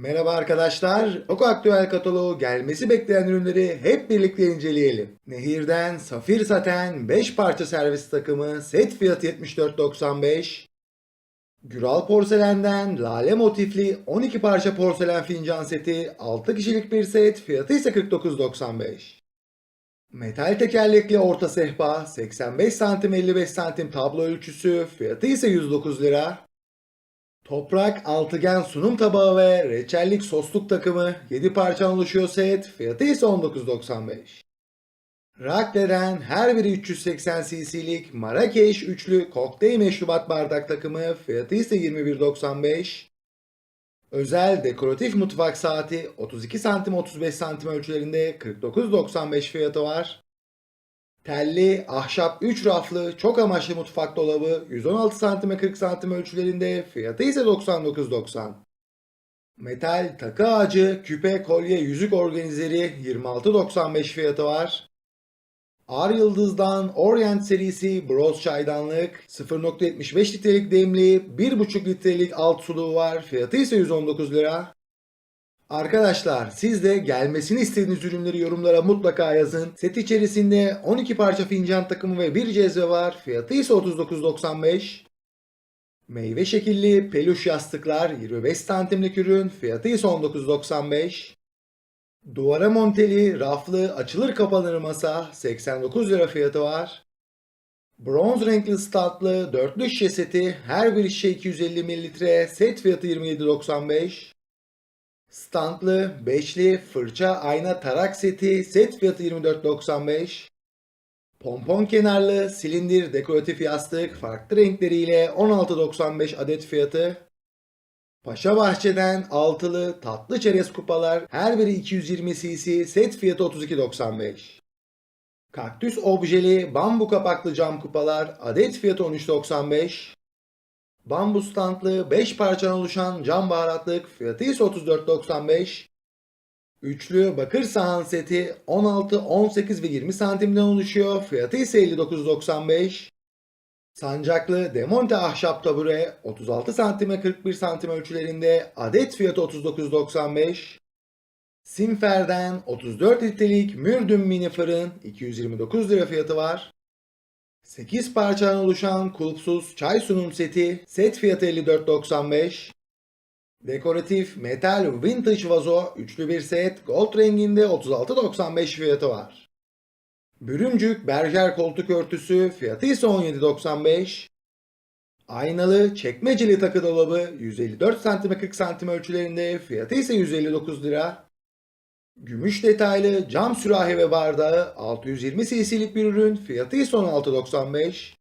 Merhaba arkadaşlar. Oku Aktüel kataloğu gelmesi bekleyen ürünleri hep birlikte inceleyelim. Nehir'den Safir Saten 5 parça servis takımı set fiyatı 74.95. Güral Porselen'den lale motifli 12 parça porselen fincan seti 6 kişilik bir set fiyatı ise 49.95. Metal tekerlekli orta sehpa 85 santim 55 santim tablo ölçüsü fiyatı ise 109 lira. Toprak, altıgen sunum tabağı ve reçellik sosluk takımı 7 parçadan oluşuyor set. Fiyatı ise 19.95. Rakle'den her biri 380 cc'lik Marrakeş üçlü kokteyl meşrubat bardak takımı fiyatı ise 21.95. Özel dekoratif mutfak saati 32 santim 35 santim ölçülerinde 49.95 fiyatı var. Telli, ahşap 3 raflı, çok amaçlı mutfak dolabı 116 cm 40 cm ölçülerinde fiyatı ise 99.90. Metal, takı ağacı, küpe, kolye, yüzük organizeri 26.95 fiyatı var. Ar Yıldız'dan Orient serisi broz çaydanlık 0.75 litrelik demli 1.5 litrelik alt suluğu var. Fiyatı ise 119 lira. Arkadaşlar siz de gelmesini istediğiniz ürünleri yorumlara mutlaka yazın. Set içerisinde 12 parça fincan takımı ve bir cezve var. Fiyatı ise 39.95. Meyve şekilli peluş yastıklar 25 santimlik ürün. Fiyatı ise 19.95. Duvara monteli, raflı, açılır kapanır masa 89 lira fiyatı var. Bronz renkli statlı dörtlü şişe seti her bir şişe 250 mililitre set fiyatı 27.95. Standlı, beşli, fırça, ayna, tarak seti set fiyatı 24.95. Pompon kenarlı, silindir, dekoratif yastık farklı renkleriyle 16.95 adet fiyatı. Paşa Bahçe'den altılı tatlı çerez kupalar her biri 220 cc set fiyatı 32.95. Kaktüs objeli bambu kapaklı cam kupalar adet fiyatı 13.95. Bambu standlı 5 parçadan oluşan cam baharatlık fiyatı ise 34.95. Üçlü bakır sahan seti 16, 18 ve 20 santimden oluşuyor. Fiyatı ise 59.95. Sancaklı demonte ahşap tabure 36 santime 41 santim ölçülerinde adet fiyatı 39.95. Simfer'den 34 litrelik Mürdüm mini fırın 229 lira fiyatı var. 8 parçadan oluşan kulpsuz çay sunum seti set fiyatı 54.95. Dekoratif metal vintage vazo üçlü bir set gold renginde 36.95 fiyatı var. Bürümcük berjer koltuk örtüsü fiyatı ise 17.95. Aynalı çekmeceli takı dolabı 154 cm 40 cm ölçülerinde fiyatı ise 159 lira. Gümüş detaylı cam sürahi ve bardağı 620 cc'lik bir ürün fiyatı ise 16.95.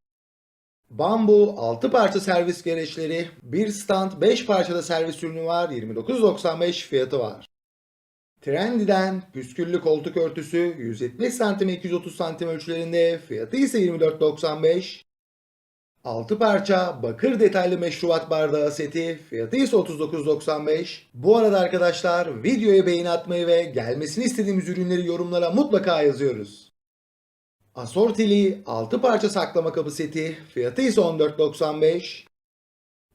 Bambu 6 parça servis gereçleri, bir stand 5 parçada servis ürünü var 29.95 fiyatı var. Trendy'den püsküllü koltuk örtüsü 170 cm 230 cm ölçülerinde fiyatı ise 24.95. 6 parça bakır detaylı meşrubat bardağı seti fiyatı ise 39.95. Bu arada arkadaşlar videoya beğeni atmayı ve gelmesini istediğimiz ürünleri yorumlara mutlaka yazıyoruz. Asortili 6 parça saklama kabı seti fiyatı ise 14.95.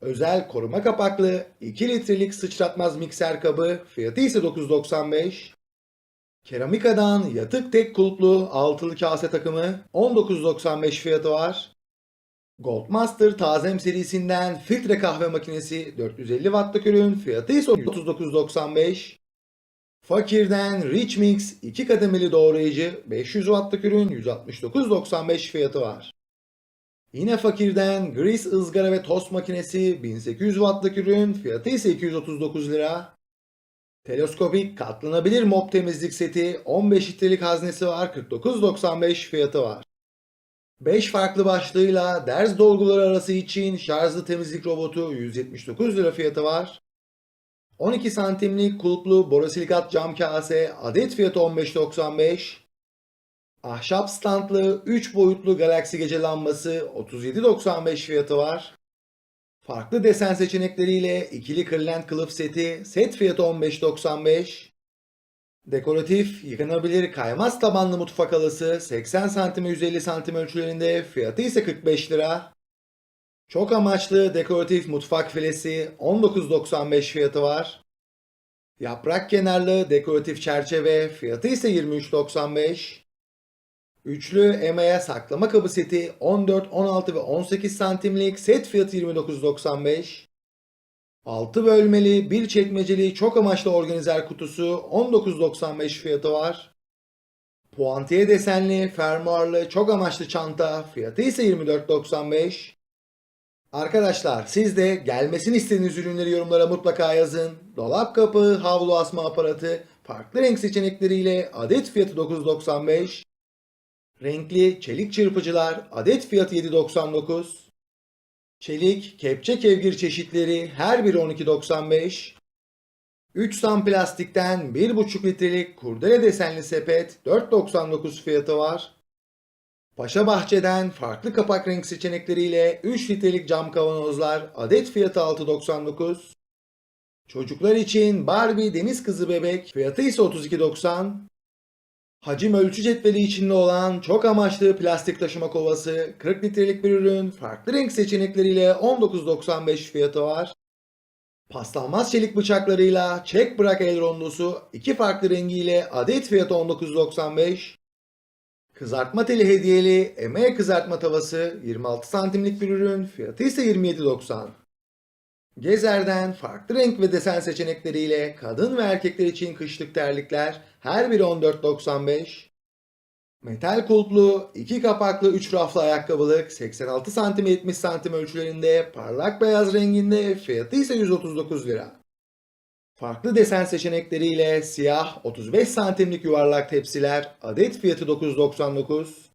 Özel koruma kapaklı 2 litrelik sıçratmaz mikser kabı fiyatı ise 9.95. Keramikadan yatık tek kulplu altılı kase takımı 19.95 fiyatı var. Goldmaster Tazem serisinden filtre kahve makinesi 450 wattlık ürün fiyatı ise 39.95. Fakir'den Rich Mix 2 kademeli doğrayıcı 500 wattlık ürün 169.95 fiyatı var. Yine Fakir'den Grease ızgara ve tost makinesi 1800 wattlık ürün fiyatı ise 239 lira. Teleskopik katlanabilir mop temizlik seti 15 litrelik haznesi var 49.95 fiyatı var. 5 farklı başlığıyla ders dolguları arası için şarjlı temizlik robotu 179 lira fiyatı var. 12 santimlik kulplu borosilikat cam kase adet fiyatı 15.95. Ahşap standlı 3 boyutlu galaksi gece lambası 37.95 fiyatı var. Farklı desen seçenekleriyle ikili kırlent kılıf seti set fiyatı 15.95. Dekoratif, yıkanabilir kaymaz tabanlı mutfak halısı 80 cm 150 cm ölçülerinde fiyatı ise 45 lira. Çok amaçlı dekoratif mutfak filesi 19.95 fiyatı var. Yaprak kenarlı dekoratif çerçeve fiyatı ise 23.95. Üçlü EMEA saklama kabı seti 14, 16 ve 18 santimlik set fiyatı 29.95. 6 bölmeli, bir çekmeceli çok amaçlı organizer kutusu 19.95 fiyatı var. Puantiye desenli, fermuarlı, çok amaçlı çanta fiyatı ise 24.95. Arkadaşlar siz de gelmesini istediğiniz ürünleri yorumlara mutlaka yazın. Dolap kapı, havlu asma aparatı, farklı renk seçenekleriyle adet fiyatı 9.95. Renkli çelik çırpıcılar adet fiyatı 7.99. Çelik, kepçe kevgir çeşitleri her biri 12.95. 3 sam plastikten 1,5 litrelik kurdele desenli sepet 4.99 fiyatı var. Paşa Bahçe'den farklı kapak renk seçenekleriyle 3 litrelik cam kavanozlar adet fiyatı 6.99. Çocuklar için Barbie Deniz Kızı Bebek fiyatı ise 32.90. Hacim ölçü cetveli içinde olan çok amaçlı plastik taşıma kovası 40 litrelik bir ürün farklı renk seçenekleriyle 19.95 fiyatı var. Paslanmaz çelik bıçaklarıyla çek bırak el rondosu iki farklı rengiyle adet fiyatı 19.95. Kızartma teli hediyeli emeğe kızartma tavası 26 santimlik bir ürün fiyatı ise 27.90. Gezer'den farklı renk ve desen seçenekleriyle kadın ve erkekler için kışlık terlikler her biri 14.95. Metal kulplu, iki kapaklı 3 raflı ayakkabılık 86 santim 70 santim ölçülerinde parlak beyaz renginde fiyatı ise 139 lira. Farklı desen seçenekleriyle siyah 35 santimlik yuvarlak tepsiler adet fiyatı 9.99.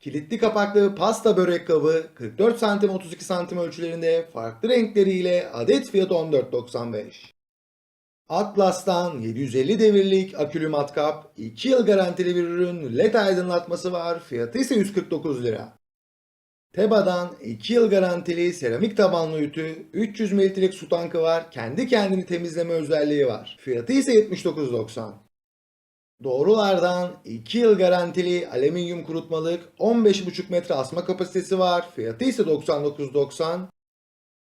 Kilitli kapaklı pasta börek kabı 44 santim 32 santim ölçülerinde farklı renkleriyle adet fiyatı 14.95. Atlas'tan 750 devirlik akülü matkap 2 yıl garantili bir ürün led aydınlatması var fiyatı ise 149 lira. Teba'dan 2 yıl garantili seramik tabanlı ütü 300 mililitrelik su tankı var kendi kendini temizleme özelliği var fiyatı ise 79.90. Doğrulardan 2 yıl garantili alüminyum kurutmalık 15,5 metre asma kapasitesi var. Fiyatı ise 99.90.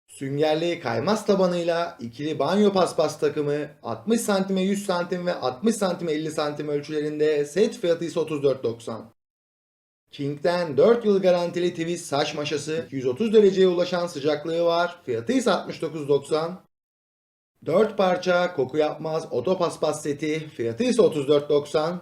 Süngerli kaymaz tabanıyla ikili banyo paspas takımı 60 santime 100 santim ve 60 santime 50 santim ölçülerinde set fiyatı ise 34.90. King'den 4 yıl garantili twist saç maşası 130 dereceye ulaşan sıcaklığı var. Fiyatı ise 69.90. 4 parça koku yapmaz otopaspas seti fiyatı ise 34.90.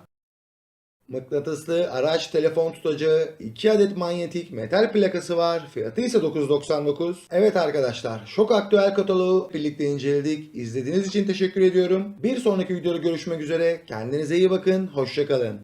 Mıknatıslı araç telefon tutacağı 2 adet manyetik metal plakası var. Fiyatı ise 9.99. Evet arkadaşlar şok aktüel kataloğu birlikte inceledik. İzlediğiniz için teşekkür ediyorum. Bir sonraki videoda görüşmek üzere. Kendinize iyi bakın. Hoşçakalın.